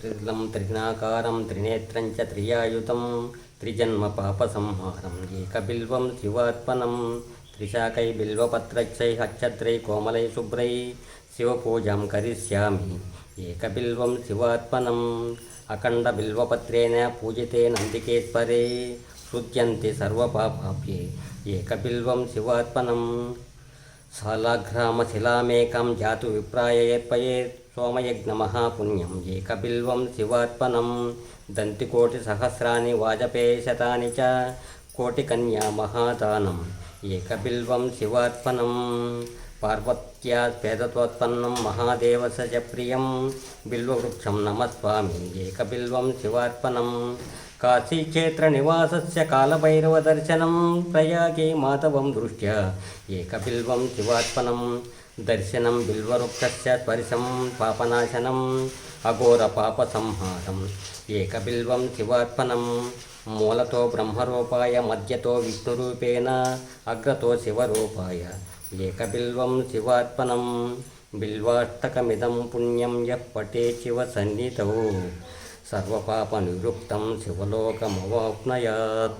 త్రిలం త్రినాకారం త్రినేత్రం చ త్రియాయుతం త్రిజన్మ పాపసంహారం ఏకబిల్వం శివాత్మనం త్రిశాకై బిల్వపత్రచ్చై హక్షత్రై కోమలై శుభ్రై శివపూజాం కరిష్యామి ఏకబిల్వం శివాత్మనం అఖండ బిల్వపత్రేణ పూజితే నందికేశ్వరే శృత్యంతి సర్వపాపాభ్యే ఏకబిల్వం శివాత్మనం सालाघ्रामशिलामेकं जातु विप्राय यत्पयेत् सोमयज्ञमः पुण्यं एकबिल्वं दंतिकोटिहस्रा दन्तिकोटिसहस्राणि वाजपेयशतानि च कोटिकन्यामहादानम् एकबिल्वं शिवात्म पार्वत्या स्वेदत्वोत्पन्नं महादेवस्य च नम स्वामी नमस्वामि एकबिल्वं शिवात्म కాలభైరవదర్శనం ప్రయాగే మాధవం దృష్ట్యా ఏకబిల్వం శివార్పణం దర్శనం బిల్వవృక్షస్య స్పర్శం పాపనాశనం అఘోర పాపసంహారం ఏకబిల్వం శివార్పణం మూలతో బ్రహ్మరూపాయ మధ్యతో విష్ణురూపేణ అగ్రతో శివరూపాయ ఏకబిల్వం శివార్పణం బిల్వాష్టకమిదం పుణ్యం యః పటే శివ సన్నిధౌ సర్వపాపనివృత్తం శివలోకమవాప్నయాత్